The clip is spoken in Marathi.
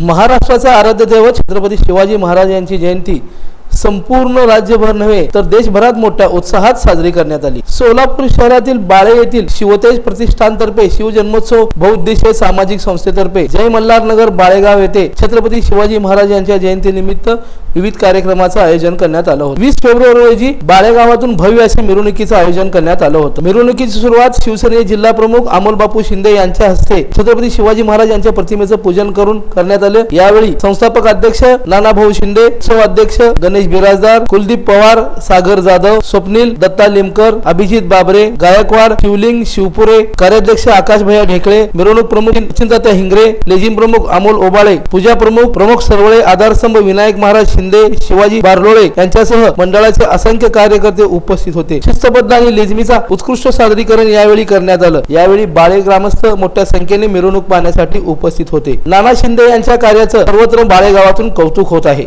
महाराष्ट्राचा आराध्य दैवत छत्रपती शिवाजी महाराज यांची जयंती संपूर्ण राज्यभर नव्हे तर देशभरात मोठ्या उत्साहात साजरी करण्यात आली. सोलापूर शहरातील बाळे येथील शिवतेज प्रतिष्ठानतर्फे शिवजन्मोत्सव बहुउद्देशीय सामाजिक संस्थेतर्फे जय मल्हार नगर बाळेगाव येथे छत्रपती शिवाजी महाराज यांच्या जयंतीनिमित्त विविध कार्यक्रमाचं आयोजन करण्यात आलं होतं. वीस फेब्रुवारी रोजी बाळेगावातून भव्य असे मिरवणुकीचं आयोजन करण्यात आलं होतं. मिरवणुकीची सुरुवात शिवसेने जिल्हा प्रमुख अमोल बापू शिंदे यांच्या हस्ते छत्रपती शिवाजी महाराज यांच्या प्रतिमेचं पूजन करून करण्यात आलं. यावेळी संस्थापक अध्यक्ष नानाभाऊ शिंदे उत्सव अध्यक्ष गणेश बिराजदार कुलदीप पवार सागर जाधव स्वप्नील दत्ता लिमकर अभिजित बाबरे गायकवाड शिवलिंग शिवपुरे कार्याध्यक्ष आकाश भैया ढेकळे मिरवणूक प्रमुख चिंतात्या हिंगरे लेझिम प्रमुख अमोल ओबाळे पूजा प्रमुख प्रमुख सरवळे आधारस्तंभ विनायक महाराज शिंदे शिवाजी बारलोळे यांच्यासह मंडळाचे असंख्य कार्यकर्ते उपस्थित होते. शिस्तबद्ध आणि लेझमीचा उत्कृष्ट सादरीकरण यावेळी करण्यात आलं. यावेळी बाळे ग्रामस्थ मोठ्या संख्येने मिरवणूक पाहण्यासाठी उपस्थित होते. नाना शिंदे यांच्या कार्याचं सर्वत्र बाळे गावातून कौतुक होत आहे.